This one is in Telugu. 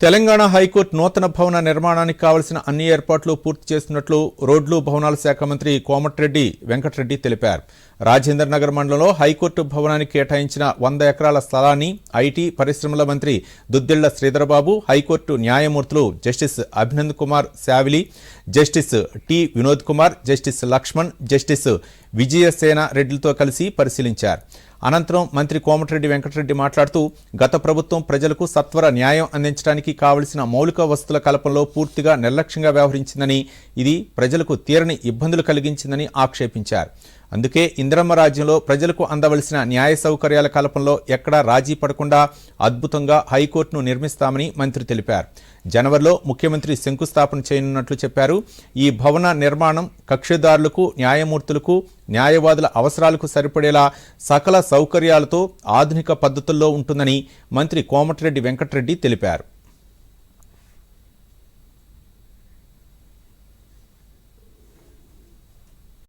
తెలంగాణ హైకోర్టు నూతన భవన నిర్మాణానికి కావలసిన అన్ని ఏర్పాట్లు పూర్తి చేస్తున్నట్లు రోడ్లు భవనాల శాఖ మంత్రి కోమటిరెడ్డి వెంకటరెడ్డి తెలిపారు. రాజేంద్ర నగర్ మండలంలో హైకోర్టు భవనానికి కేటాయించిన వంద ఎకరాల స్థలాన్ని ఐటీ పరిశ్రమల మంత్రి దుద్దిళ్ళ శ్రీధరబాబు హైకోర్టు న్యాయమూర్తులు justice Abhinand Kumar Shavili justice T Vinod Kumar justice Lakshman justice Vijayasena రెడ్డిలతో కలిసి పరిశీలించారు. అనంతరం మంత్రి కోమటిరెడ్డి వెంకటరెడ్డి మాట్లాడుతూ గత ప్రభుత్వం ప్రజలకు సత్వర న్యాయం అందించడానికి కావలసిన మౌలిక వసతుల కల్పనలో పూర్తిగా నిర్లక్ష్యంగా వ్యవహరించిందని ఇది ప్రజలకు తీరని ఇబ్బందులు కలిగించిందని ఆక్షేపించారు. అందుకే ఇంద్రమ్మ రాజ్యంలో ప్రజలకు అందవలసిన న్యాయ సౌకర్యాల కల్పనలో ఎక్కడా రాజీ పడకుండా అద్భుతంగా హైకోర్టును నిర్మిస్తామని మంత్రి తెలిపారు. జనవరిలో ముఖ్యమంత్రి శంకుస్థాపన చేయనున్నట్లు చెప్పారు. ఈ భవన నిర్మాణం కక్షిదారులకు న్యాయమూర్తులకు న్యాయవాదుల అవసరాలకు సరిపడేలా సకల సౌకర్యాలతో ఆధునిక పద్ధతుల్లో ఉంటుందని మంత్రి కోమటిరెడ్డి వెంకటరెడ్డి తెలిపారు.